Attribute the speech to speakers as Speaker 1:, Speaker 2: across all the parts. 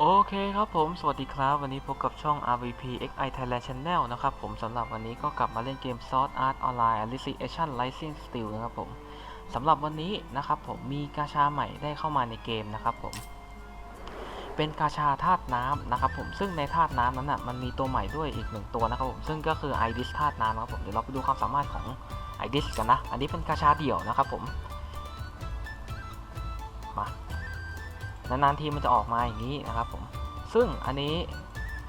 Speaker 1: โอเคครับผม สวัสดีครับ วันนี้พบกับช่อง RVP XI Thailand Channel นะครับผมสำหรับวันนี้ก็กลับมาเล่นเกม Sword Art Online Alicization Rising Steel นะครับผมสำหรับวันนี้นะครับผมมีกาชาใหม่ได้เข้ามาในเกมนะครับผม เป็นกาชาธาตุน้ำนะครับผมซึ่งในธาตุน้ำนั้นน่ะมันมีตัวใหม่ด้วยอีกหนึ่งตัวนะครับผมซึ่งก็คือ Idis ธาตุน้ำนะครับผมเดี๋ยวเราไปดูความสามารถของ Idis กันนะ อันนี้เป็นกาชาเดี่ยวนะครับผมม นานๆทีมันจะออกมาอย่างนี้นะครับผมซึ่งอันนี้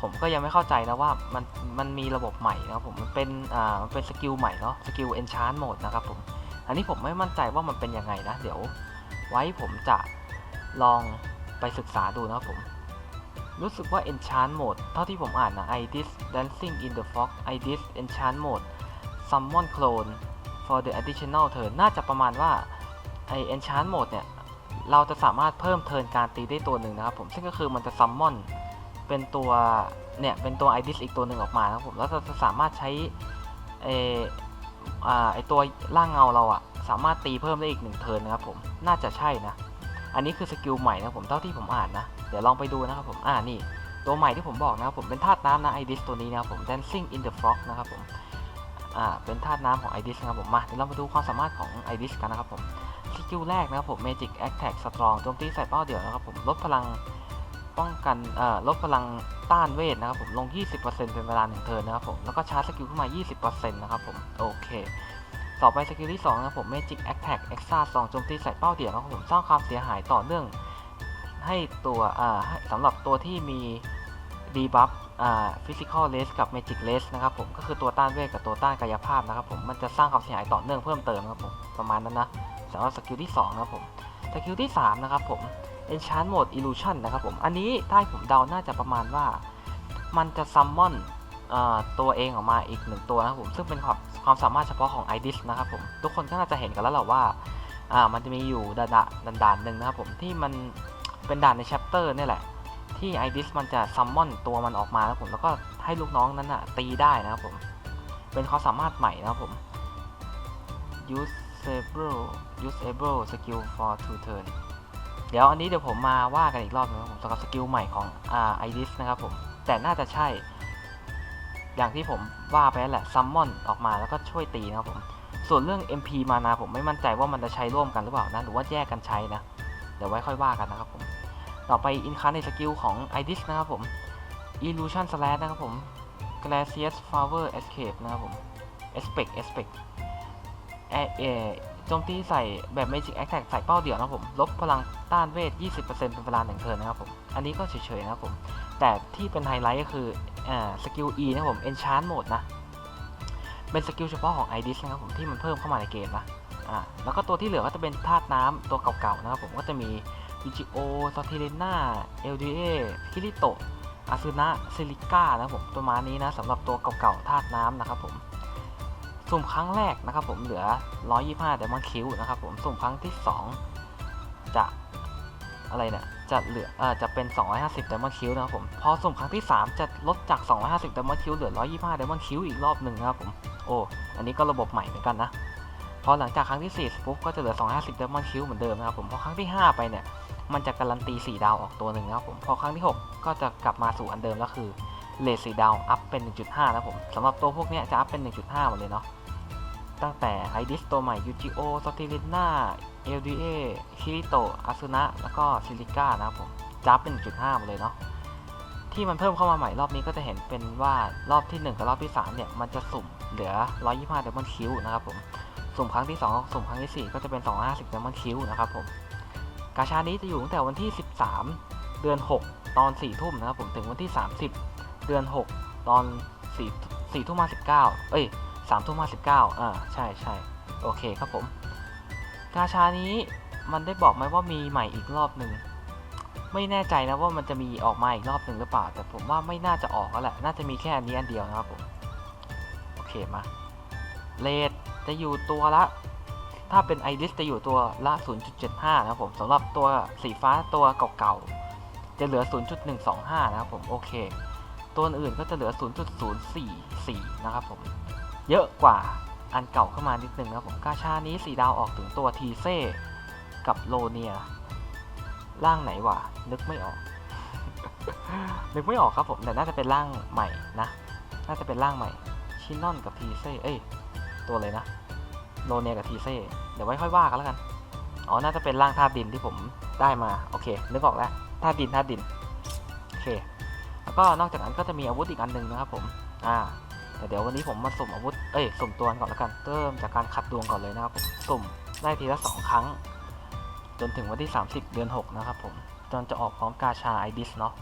Speaker 1: ผมก็ยังไม่เข้าใจนะว่ามันมันมีระบบใหม่นะครับผมมันเป็นอ่ามันเป็นสกิลใหม่เนาะสกิล enchant mode นะครับผมอันนี้ผมไม่มั่นใจว่ามันเป็นยังไงนะเดี๋ยวไว้ผมจะลองไปศึกษาดูนะครับผมรู้สึกว่า enchant mode เท่าที่ผมอ่านนะ idis dancing in the fog idis enchant mode summon clone for the additional turn น่าจะประมาณว่าไอ enchant mode เนี่ย เราจะสามารถเพิ่มเทิร์นการตีได้ตัวหนึ่งนะครับผมซึ่งก็คือมันจะซัมมอนเป็นตัวเนี่ยเป็นตัว IDIS อีกตัวหนึ่งออกมานะครับผมแล้วเราจะสามารถใช้เออไอตัวร่างเงาเราอะสามารถตีเพิ่มได้อีกหนึ่งเทิร์นนะครับผมน่าจะใช่นะ อันนี้คือสกิลใหม่นะผมเท่าที่ผมอ่านนะเดี๋ยวลองไปดูนะครับผมอ่านี่ตัวใหม่ที่ผมบอกนะครับผมเป็นธาตุน้ำนะ IDIS ตัวนี้นะครับผม Dancing in the Fog นะครับผมอ่าเป็นธาตุน้ำของ IDIS นะครับผมมาเดี๋ยวเรามาดูความสามารถของ IDIS กันนะครับผม สกิลแรกนะครับผม Magic Attack Strong โจมตีใส่เป้าเดี่ยวนะครับผม ลดพลังป้องกัน เอ่อ ลดพลังต้านเวทนะครับผม ลง 20%เป็นเวลา1เทิร์นนะครับผม แล้วก็ชาร์จสกิลขึ้นมา 20%นะครับผม โอเค ต่อไปสกิลที่ 2 นะครับผม Magic Attack Extra 2โจมตีใส่เป้าเดี่ยวนะครับผม สร้างความเสียหายต่อเนื่อง ให้ตัว อ่าสำหรับตัวที่มีดีบัฟอ่า Physical Race กับ Magic Race นะครับผมก็คือตัวต้านเวทกับตัวต้านกายภาพนะครับผมมันจะสร้างความเสียหายต่อเนื่องเพิ่มเติมนะครับผมประมาณนั้นนะ สำหรับสกิลที่2นะครับผมสกิลที่3นะครับผม Enchant Mode Illusion นะครับผม อันนี้ถ้าให้ผมเดาน่าจะประมาณว่า มันจะซัมมอนตัวเองออกมาอีกหนึ่งตัวนะครับผม ซึ่งเป็นความความสามารถเฉพาะของ IDIS นะครับผม ทุกคนก็น่าจะเห็นกันแล้วแหละว่ามันจะมีอยู่ด่านด่านด่านหนึ่งนะครับผม ที่มันเป็นด่านใน chapter เนี่แหละ ที่ IDIS มันจะซัมมอนตัวมันออกมานะครับผมแล้วก็ให้ลูกน้องนั้นอะตีได้นะครับผม เป็นความสามารถใหม่นะครับผม use usable usable skill for two turn เดี๋ยวอันนี้เดี๋ยวผมมาว่ากันอีกรอบนึงนะครับผมสำหรับสกิลใหม่ของอ่า IDIS นะครับผม แต่น่าจะใช่ อย่างที่ผมว่าไปแล้วแหละ summon ออกมาแล้วก็ช่วยตีนะครับผม ส่วนเรื่อง MP มานาผมไม่มั่นใจว่ามันจะใช้ร่วมกันหรือเปล่านะ หรือว่าแยกกันใช้นะ เดี๋ยวไว้ค่อยว่ากันนะครับผม ต่อไป incarnate skill ของ IDIS นะครับผม illusion slash นะครับผม glacius flower escape นะครับผม aspect aspect เอเอโจมตีใส่แบบ Magic Attack ใส่เป้าเดี่ยวนะครับผม ลบพลังต้านเวท 20%เป็นเวลา1เทิร์นนะครับผม อันนี้ก็เฉยๆนะครับผม แต่ที่เป็นไฮไลท์ก็คือสกิล E นะครับผม Enchant Mode นะ เป็นสกิลเฉพาะของ IDIS นะครับผมที่มันเพิ่มเข้ามาในเกมนะ อ่า แล้วก็ตัวที่เหลือก็จะเป็นธาตุน้ำตัวเก่าๆนะครับผม ก็จะมี u g o s o t i r e n a LDA คิริโตะอาซึนะซิลิก้านะครับผมประมาณนี้นะสำหรับตัวเก่าๆธาตุน้ำนะครับผม สุ่มครั้งแรกนะครับผมเหลือ 125 Diamond Q นะครับผมสุ่มครั้งที่ 2 จะอะไรเนี่ยจะเหลือเอ่อจะเป็น 250 Diamond Q นะครับผมพอสุ่มครั้งที่ 3 จะลดจาก 250 Diamond Q เหลือ 125 Diamond Q อีกรอบหนึ่งนะครับผมโอ้อันนี้ก็ระบบใหม่เหมือนกันนะพอหลังจากครั้งที่4ปุ๊บก็จะเหลือ 250 Diamond Q เหมือนเดิมนะครับผมพอครั้งที่ 5 ไปเนี่ยมันจะการันตี 4 ดาวออกตัวหนึ่งนะครับผมพอครั้งที่ 6 ก็จะกลับมาสู่อันเดิมแล้วคือเลท4ดาวอัพเป็น 1.5 นะผมสำหรับตัวพวกนี้จะอัพเป็น 1.5 หมดเลยเนาะ ตั้งแต่ IDIS ตัวใหม่ UGO s o t i r i n a LDA Kirito Asuna แล้วก็ Silica นะครับผมจะอัพเป็น 1.5หมดเลยเนาะที่มันเพิ่มเข้ามาใหม่รอบนี้ก็จะเห็นเป็นว่ารอบที่ 1 กับรอบที่ 3 เนี่ย มันจะสุ่มเหลือ 125 Diamond Q นะครับผม สุ่มครั้งที่ 2 สุ่มครั้งที่ 4 ก็จะเป็น 250 Diamond Q นะครับผม กาชานี้จะอยู่ตั้งแต่วันที่ 13 เดือน 6 ตอน 4 ทุ่มนะครับผมถึงวันที่ 30 เดือน 6 ตอน4 4ทุ่ม59เอ้ย 3ทุ่ม59อ่าใช่ใช่โอเคครับผม กาชานี้มันได้บอกไหมว่ามีใหม่อีกรอบหนึ่งไม่แน่ใจนะว่ามันจะมีออกมาอีกรอบหนึ่งหรือเปล่า แต่ผมว่าไม่น่าจะออกแล้วแหละน่าจะมีแค่อันนี้อันเดียวนะครับผมโอเคมาเลทจะอยู่ตัวละ ถ้าเป็น IRIS จะอยู่ตัวละ 0.75 นะครับผมสำหรับตัวสีฟ้าตัวเก่าๆ จะเหลือ 0.125 นะครับผม โอเค ตัวอื่นก็จะเหลือ 0.044 นะครับผม เยอะกว่าอันเก่าเข้ามานิดนึงนะครับผมกาชานี้สีดาวออกถึงตัวทีเซ่กับโลเนียร่างไหนวะนึกไม่ออก นึกไม่ออกครับผมแต่น่าจะเป็นร่างใหม่นะ น่าจะเป็นร่างใหม่ ชินนอนกับทีเซ่เอ้ยตัวเลยนะโลเนียกับทีเซ่เดี๋ยวไว้ค่อยว่ากันแล้วกันอ๋อน่าจะเป็นร่างธาตุดินที่ผมได้มาโอเค นึกออกแล้วธาตุดินธาตุดินโอเคแล้วก็นอกจากนั้นก็จะมีอาวุธอีกอันหนึ่งนะครับผมอ่า เดี๋ยววันนี้ผมมาสุ่มอาวุธ เอ้ย สุ่มตัวก่อนละกัน เริ่มจากการขัดดวงก่อนเลยนะครับผมสุ่มได้ทีละสองครั้ง จนถึงวันที่ 30 เดือน 6 นะครับผม จนจะออกพร้อมกาชาไอดิสเนาะ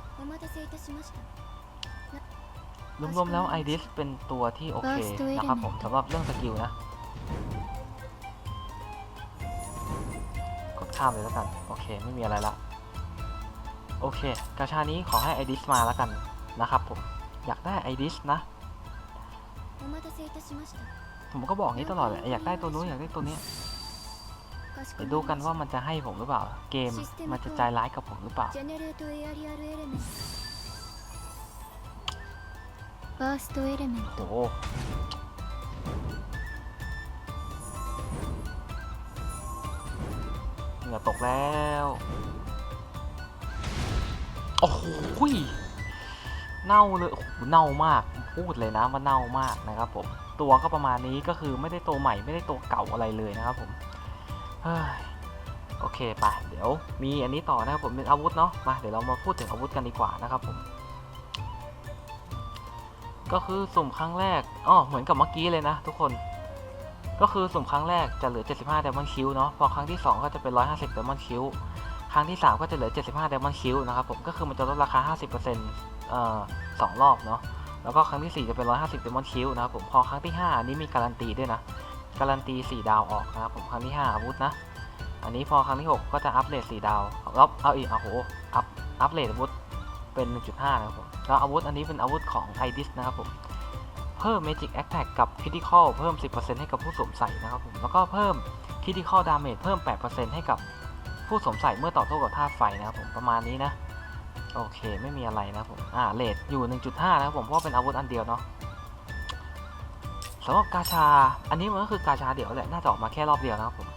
Speaker 1: รวมๆแล้วไอดิสเป็นตัวที่โอเคนะครับผมสำหรับเรื่องสกิลนะ กดข้ามเลยแล้วกัน โอเค ไม่มีอะไรละ โอเค กาชานี้ขอให้ไอดิสมาแล้วกันนะครับผม อยากได้ไอดิสนะ ผมก็บอกนี้ตลอดและอยากได้ตัวนู้นอยากได้ตัวนี้
Speaker 2: ไป
Speaker 1: ดูกันว่ามันจะให้ผมหรือเปล่า เกมมันจะใจร้ายกับผมหรือเปล่าโอเหงื่อตกแล้ว โอ้โห เน่าเลยโอ้โหเน่ามากพูดเลยนะว่าเน่ามากนะครับผมตัวก็ประมาณนี้ก็คือไม่ได้ตัวใหม่ไม่ได้ตัวเก่าอะไรเลยนะครับผมเฮ้ยโอเคไปเดี๋ยวมีอันนี้ต่อนะครับผมเป็นอาวุธเนาะมาเดี๋ยวเรามาพูดถึงอาวุธกันดีกว่านะครับผม ก็คือสุ่มครั้งแรกอ๋อเหมือนกับเมื่อกี้เลยนะ ทุกคนก็คือสุ่มครั้งแรกจะเหลือ 75 Diamond Q เนาะพอครั้งที่ 2 ก็จะเป็น 150 Diamond Q ครั้งที่ 3 ก็จะเหลือ 75 Diamond Q นะครับผมก็คือมันจะลดราคา 50% สองรอบเนาะแล้วก็ครั้งที่ 4 จะเป็น 150 Diamond Q นะครับผมพอครั้งที่ 5 อันนี้มีการันตีด้วยนะ การันตี 4 ดาวออกนะครับผมครั้งที่ 5 อาวุธนะ อันนี้พอครั้งที่ 6 ก็จะอัปเดต4ดาวแล้วเอาอีกโอ้โหอัพอัปเดตอาวุธเป็น 1.5 นะครับผมแล้วอาวุธอันนี้เป็นอาวุธของ i d i s นะครับผมเพิ่ม Magic Attack กับ Critical เพิ่ม 10%ให้กับผู้สวมใส่นะครับผมแล้วก็เพิ่ม Critical Damage เพิ่ม 8%ให้กับผู้สวมใส่เมื่อต่อสู้กับธาตุไฟนะครับผมประมาณนี้นะ โอเคไม่มีอะไรนะผมอ่าเลทอยู่ 1.5 นะครับผมเพราะเป็นอาวุธอันเดียวเนาะสำหรับกาชา อันนี้มันก็คือกาชาเดี่ยวแหละน่าจะออกมาแค่รอบเดียวนะครับผม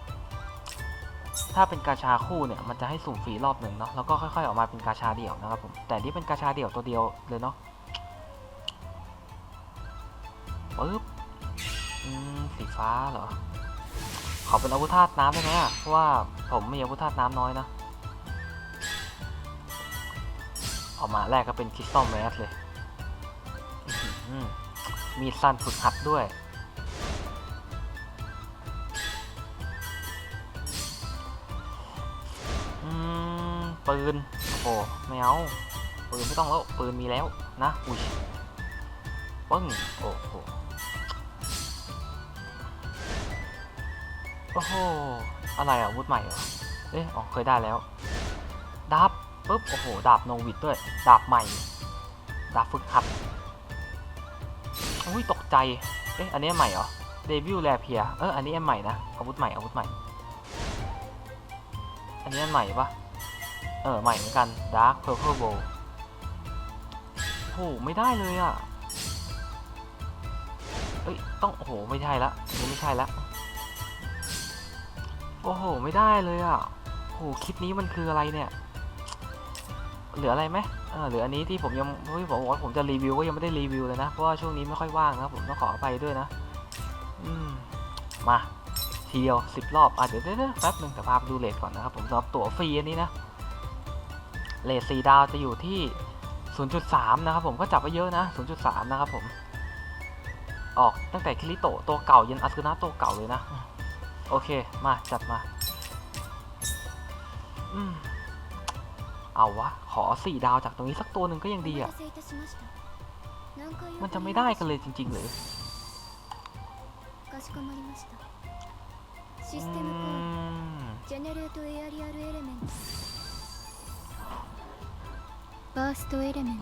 Speaker 1: ถ้าเป็นกาชาคู่เนี่ยมันจะให้สุ่มฟรีรอบหนึ่งเนาะแล้วก็ค่อยๆออกมาเป็นกาชาเดี่ยวนะครับผมแต่นี่เป็นกาชาเดี่ยวตัวเดียวเลยเนาะปึ๊บอืมสีฟ้าเหรอขอเป็นอาวุธธาตุน้ำได้ไหมอะเพราะว่าผมมีอาวุธธาตุน้ำน้อยนะ ออกมาแรกก็เป็นคริสตัลแมสเลยมีสั้นฝึกหัดด้วย ปืน โอ้โหไม่เอา ปืนไม่ต้องแล้ว ปืนมีแล้วนะ อุ้ยปึ้ง โอ้โห โอ้โห อะไรอะอาวุธใหม่เหรอ เอ๊ะ อ๋อ เคยได้แล้วดาบ ปุ๊บโอ้โหดาบโนวิดด้วย ดาบใหม่ ดาบฝึกหัดอุ้ยตกใจ เอ๊ะอันนี้ใหม่เหรอเดวิลแลเพียเอออันนี้อันใหม่นะอาวุธใหม่อาวุธใหม่ อันนี้อันใหม่ปะเออใหม่เหมือนกัน Dark Purple Bow โอ้โหไม่ได้เลยอะเอ้ยต้องโอ้โหไม่ใช่ละอันนี้ไม่ใช่ละโอ้โหไม่ได้เลยอะโอ้โหคลิปนี้มันคืออะไรเนี่ย เหลืออะไรไหมเออเหลืออันนี้ที่ผมยังที่ผมบอกว่าผมจะรีวิวก็ยังไม่ได้รีวิวเลยนะ เพราะว่าช่วงนี้ไม่ค่อยว่างนะครับผมต้องขออภัยด้วยนะ อืม มาทีเดียวสิบรอบอะเดี๋ยวเดี๋ยวแป๊บหนึงแต่พาไปดูเลทก่อนนะครับ ผมสำหรับตั๋วฟรีอันนี้นะเลทสี่ดาวจะอยู่ที่ 0.3 นะครับผมก็จับไว้เยอะนะ 0.3 นะครับผม ออกตั้งแต่คิริโตตัวเก่ายันอาซึนะตัวเก่าเลยนะ โอเค มา จัดมา อืม เอาวะ ขอสี่ดาวจากตรงนี้สักตัวหนึ่งก็ยังดีอะมันจะไม่ได้กันเลยจริงๆหรือ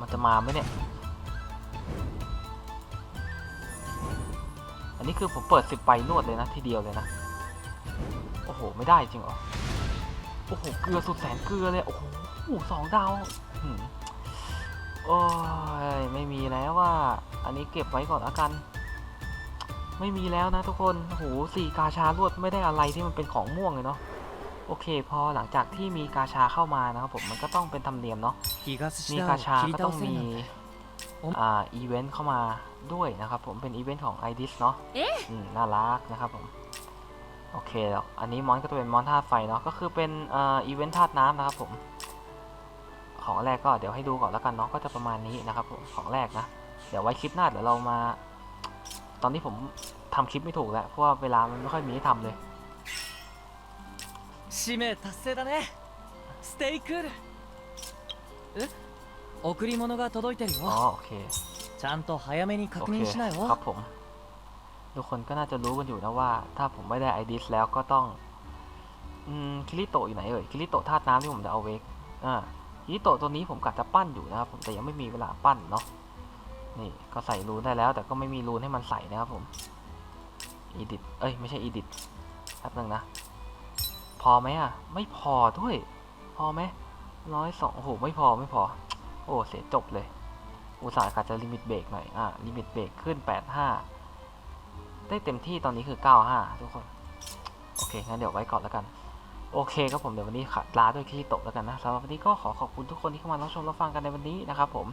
Speaker 1: มันจะมาไหมเนี่ย อันนี้คือผมเปิดสิบไปนวดเลยนะทีเดียวเลยนะ โอ้โห ไม่ได้จริงเหรอ โอ้โห เกลือสุดแสนเกลือเลย โอ้โหสองดาวโอ้ย ไม่มีแล้วว่า อันนี้เก็บไว้ก่อนละกัน ไม่มีแล้วนะทุกคน โอ้โหสี่กาชารวดไม่ได้อะไรที่มันเป็นของม่วงเลยเนาะ โอเค พอหลังจากที่มีกาชาเข้ามานะครับผม มันก็ต้องเป็นธรรมเนียมเนาะ มีกาชาก็ต้องมี อ่า อีเวนต์เข้ามาด้วยนะครับผม เป็นอีเวนต์ของไอดิสเนาะน่ารักนะครับผม โอเคแล้วอันนี้มอนก็จะเป็นมอนธาตุไฟเนาะก็คือเป็นเอ่ออีเวนต์ธาตุน้ำนะครับผม ของแรกก็เดี๋ยวให้ดูก่อนแล้วกันเนาะก็จะประมาณนี้นะครับผมของแรกนะ เดี๋ยวไว้คลิปหน้าเดี๋ยวเรามา ตอนนี้ผมทำคลิปไม่ถูกแล้วเพราะว่าเวลามันไม่ค่อยมีให้ทำเลย
Speaker 3: 使命達成だねステイクールえ贈り物が届いてる
Speaker 1: อ๋อ
Speaker 3: よ
Speaker 1: โอเค
Speaker 3: ちゃんと早めに
Speaker 1: โอ
Speaker 3: 確
Speaker 1: เค
Speaker 3: 認しな
Speaker 1: ค
Speaker 3: よ
Speaker 1: รับผม ทุกคนก็น่าจะรู้กันอยู่นะว่า ถ้าผมไม่ได้ไอดิสแล้วก็ต้องอืมคิริโตอยู่ไหนเอ่ยคิริโตธาตุน้ำที่ผมจะเอาเวกอ่าคิริโตตัวนี้ผมกะจะปั้นอยู่นะครับผมแต่ยังไม่มีเวลาปั้นเนาะนี่ก็ใส่รูนได้แล้ว แต่ก็ไม่มีรูนให้มันใส่นะครับผมอีดิทเอ้ยไม่ใช่อีดิทแป๊บนึงนะ พอไหมอะ ไม่พอด้วย พอไหมร้อยสองโอ้โหไม่พอไม่พอ โอ้เสียจบเลย อุตส่าห์กะจะลิมิตเบรกหน่อยอะลิมิตเบรกขึ้น85 ได้เต็มที่ตอนนี้คือ 95 ทุกคน โอเค งั้นเดี๋ยวไว้ก่อนแล้วกัน โอเคครับผม เดี๋ยววันนี้ลาด้วยที่ตกแล้วกันนะสำหรับวันนี้ก็ขอขอบคุณทุกคนที่เข้ามารับชมรับฟังกันในวันนี้นะครับผม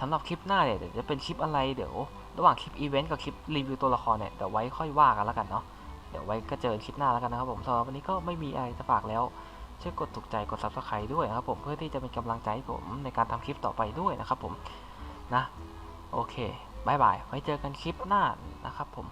Speaker 1: สำหรับคลิปหน้าเนี่ยเดี๋ยวจะเป็นคลิปอะไรเดี๋ยว ระหว่างคลิปอีเวนต์กับคลิปรีวิวตัวละครเนี่ยเดี๋ยวไว้ค่อยว่ากันแล้วกันเนาะ เดี๋ยวไว้ก็เจอคลิปหน้าแล้วกันนะครับผมสำหรับวันนี้ก็ไม่มีอะไรจะฝากแล้ว ช่วยกดถูกใจกด subscribe ด้วยนะครับผมเพื่อที่จะเป็นกำลังใจให้ผมในการทำคลิปต่อไปด้วยนะครับผมนะ โอเคบายบายไว้เจอกันคลิปหน้านะครับผม